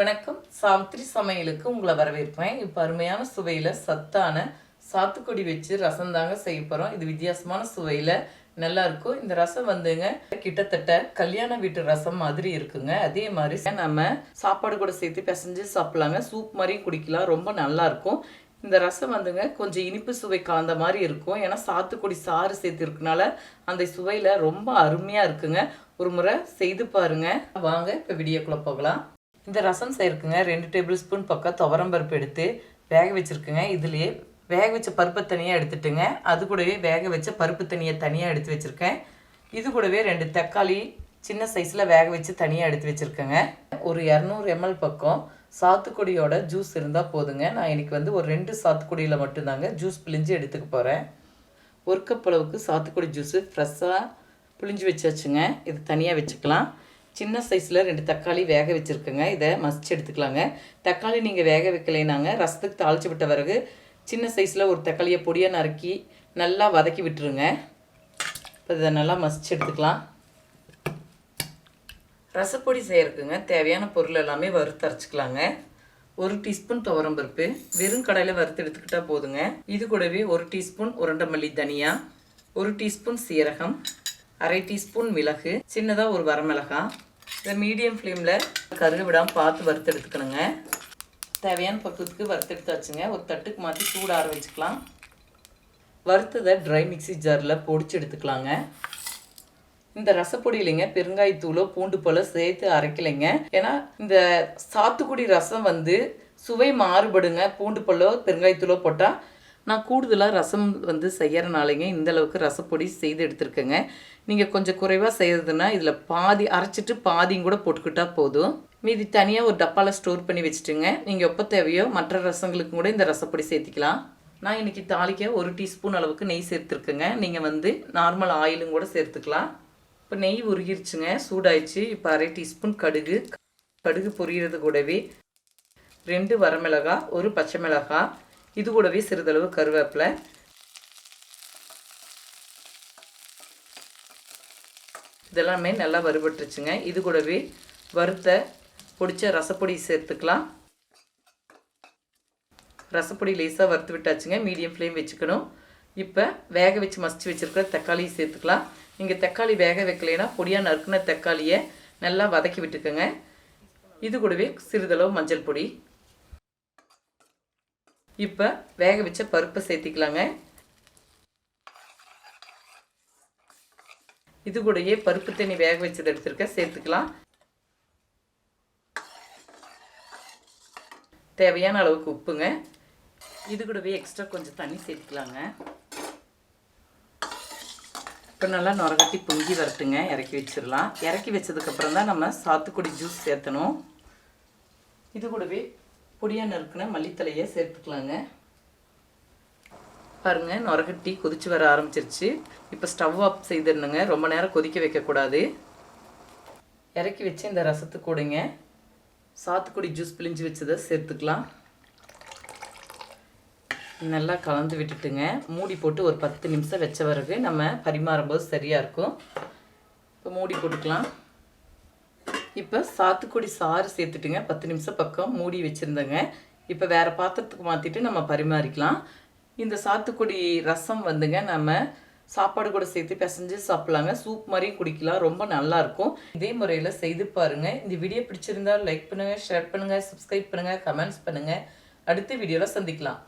வணக்கம். சாவித்திரி சமையலுக்கு உங்களை வரவேற்பேன். இப்போ அருமையான சுவையில் சத்தான சாத்துக்குடி வச்சு ரசம் தாங்க செய்ய போகிறோம் இது வித்தியாசமான சுவையில் நல்லாயிருக்கும் இந்த ரசம் வந்துங்க கிட்டத்தட்ட கல்யாண வீட்டு ரசம் மாதிரி இருக்குங்க. அதே மாதிரி நம்ம சாப்பாடு கூட சேர்த்து பிசைஞ்சு சாப்பிட்லாங்க. சூப் மாதிரியும் குடிக்கலாம். ரொம்ப நல்லாயிருக்கும் இந்த ரசம் வந்துங்க கொஞ்சம் இனிப்பு சுவை கலந்த மாதிரி இருக்கும். ஏன்னா சாத்துக்குடி சாறு சேர்த்துருக்கனால அந்த சுவையில் ரொம்ப அருமையாக இருக்குங்க. ஒரு முறை செய்து பாருங்க. வாங்க இப்போ வீடியோக்குள்ளே போகலாம். இந்த ரசம் செய்யறதுக்குங்க ரெண்டு டேபிள் ஸ்பூன் பக்கம் துவரம்பருப்பு எடுத்து வேக வச்சுருக்குங்க. இதுலேயே வேக வச்ச பருப்பை தனியாக எடுத்துட்டுங்க. அது கூடவே வேக வச்ச பருப்பு தனியை தனியாக எடுத்து வச்சுருக்கேன். இது கூடவே ரெண்டு தக்காளி சின்ன சைஸில் வேக வச்சு தனியாக எடுத்து வச்சுருக்கேங்க. ஒரு இரநூறு எம்எல் பக்கம் சாத்துக்குடியோட ஜூஸ் இருந்தால் போதுங்க. நான் இன்றைக்கி வந்து ஒரு ரெண்டு சாத்துக்குடியில் மட்டும்தாங்க ஜூஸ் பிழிஞ்சு எடுத்துக்க போகிறேன் ஒரு கப் அளவுக்கு சாத்துக்குடி ஜூஸு ஃப்ரெஷ்ஷாக புளிஞ்சு வச்சாச்சுங்க. இது தனியாக வச்சுக்கலாம். சின்ன சைஸில் ரெண்டு தக்காளி வேக வச்சுருக்கேங்க. இதை மசிச்சு எடுத்துக்கலாங்க. தக்காளி நீங்கள் வேக வைக்கலைனாங்க. ரசத்துக்கு தாளிச்சு விட்ட பிறகு சின்ன சைஸில் ஒரு தக்காளியை பொடியாக நறுக்கி நல்லா வதக்கி விட்டுருங்க. இப்போ இதை நல்லா மசிச்சு எடுத்துக்கலாம். ரசப்பொடி செய்யறதுக்குங்க. தேவையான பொருள் எல்லாமே வறுத்து அரைச்சிக்கலாங்க. ஒரு டீஸ்பூன் துவரம்பருப்பு வெறும் கடையில் வறுத்து எடுத்துக்கிட்டால் போதுங்க. இது கூடவே ஒரு டீஸ்பூன் உருண்டை மல்லி தனியா ஒரு டீஸ்பூன் சீரகம் அரை டீஸ்பூன் மிளகு சின்னதாக ஒரு வரமிளகாய் இதை மீடியம் ஃப்ளேமில் கருக விடாமல் பார்த்து வறுத்து எடுத்துக்கணுங்க. தேவையான பக்குவத்துக்கு வறுத்து எடுத்தாச்சுங்க. ஒரு தட்டுக்கு மாற்றி சூட ஆற வச்சுக்கலாம். வறுத்ததை ட்ரை மிக்சி ஜாரில் பொடிச்சு எடுத்துக்கலாங்க. இந்த ரசப்பொடியிலைங்க பெருங்காயத்தூளோ பூண்டு போல சேர்த்து அரைக்கலைங்க. ஏன்னா இந்த சாத்துக்குடி ரசம் வந்து சுவை மாறுபடுங்க. பூண்டு பல்லோ பெருங்காயத்தூளோ போட்டால் நான் கூடுதலாக ரசம் வந்து செய்யறனாலேங்க இந்த அளவுக்கு ரசப்பொடி செய்து எடுத்துருக்கேங்க. நீங்கள் கொஞ்சம் குறைவாக செய்கிறதுனா இதில் பாதி அரைச்சிட்டு பாதியும் கூட போட்டுக்கிட்டால் போதும். மீதி தனியாக ஒரு டப்பாவில் ஸ்டோர் பண்ணி வச்சுட்டுங்க. நீங்கள் எப்போ தேவையோ மற்ற ரசங்களுக்கும் கூட இந்த ரசப்பொடி சேர்த்திக்கலாம். நான் இன்றைக்கி தாளிக்க ஒரு டீஸ்பூன் அளவுக்கு நெய் சேர்த்துருக்கேங்க. நீங்கள் வந்து நார்மல் ஆயிலும் கூட சேர்த்துக்கலாம். இப்போ நெய் உருகிருச்சுங்க. சூடாயிடுச்சு. இப்போ அரை டீஸ்பூன் கடுகு. கடுகு பொரியறது கூடவே ரெண்டு வரமிளகா ஒரு பச்சை மிளகாய் இது கூடவே சிறிதளவு கருவேப்பிலை. இதெல்லாமே நல்லா வறுபட்டுருச்சுங்க. இது கூடவே வறுத்த பொடித்த ரசப்பொடி சேர்த்துக்கலாம். ரசப்பொடி லேசாக வறுத்து விட்டாச்சுங்க. மீடியம் ஃப்ளேம் வச்சுக்கணும். இப்போ வேக வச்சு மசிச்சு வச்சுருக்கிற தக்காளியை சேர்த்துக்கலாம். நீங்கள் தக்காளி வேக வைக்கலைன்னா பொடியாக நறுக்குன தக்காளியை நல்லா வதக்கி விட்டுக்கோங்க. இது கூடவே சிறிதளவு மஞ்சள் பொடி. இப்போ வேக வச்ச பருப்பை சேர்த்திக்கலாங்க. இது கூடயே பருப்பு தண்ணி வேக வச்சது எடுத்துருக்க சேர்த்துக்கலாம். தேவையான அளவுக்கு உப்புங்க. இது கூடவே எக்ஸ்ட்ரா கொஞ்சம் தண்ணி சேர்த்துக்கலாங்க. இப்போ நல்லா நுரகட்டி பொங்கி வரட்டுங்க இறக்கி வச்சிடலாம் இறக்கி வச்சதுக்கப்புறம் தான் நம்ம சாத்துக்குடி ஜூஸ் சேர்த்தணும். இது கூடவே பொடியாக நறுக்கின மல்லித்தலையை சேர்த்துக்கலாங்க. பாருங்க நுரகட்டி கொதிச்சு வர ஆரம்பிச்சிருச்சு. இப்போ ஸ்டவ் ஆஃப் செய்திடணுங்க. ரொம்ப நேரம் கொதிக்க வைக்கக்கூடாது. இறக்கி வச்சு இந்த ரசத்து கூடங்க சாத்துக்குடி ஜூஸ் பிழிஞ்சு வச்சதை சேர்த்துக்கலாம். நல்லா கலந்து விட்டுட்டுங்க. மூடி போட்டு ஒரு பத்து நிமிஷம் வச்ச பிறகு நம்ம பரிமாறும்போது சரியாக இருக்கும். இப்போ மூடி போட்டுக்கலாம். இப்போ சாத்துக்குடி சாறு சேர்த்துட்டுங்க. பத்து நிமிஷம் பக்கம் மூடி வச்சுருந்தேங்க. இப்போ வேறு பாத்திரத்துக்கு மாற்றிட்டு நம்ம பரிமாறிக்கலாம். இந்த சாத்துக்குடி ரசம் வந்துங்க. நம்ம சாப்பாடு கூட சேர்த்து பிசைஞ்சு சாப்பிட்லாங்க. சூப் மாதிரியும் குடிக்கலாம். ரொம்ப நல்லாயிருக்கும் இதே முறையில் செய்து பாருங்கள் இந்த வீடியோ பிடிச்சிருந்தா லைக் பண்ணுங்கள் ஷேர் பண்ணுங்கள் சப்ஸ்கிரைப் பண்ணுங்கள் கமெண்ட்ஸ் பண்ணுங்கள் அடுத்த வீடியோவில் சந்திக்கலாம்.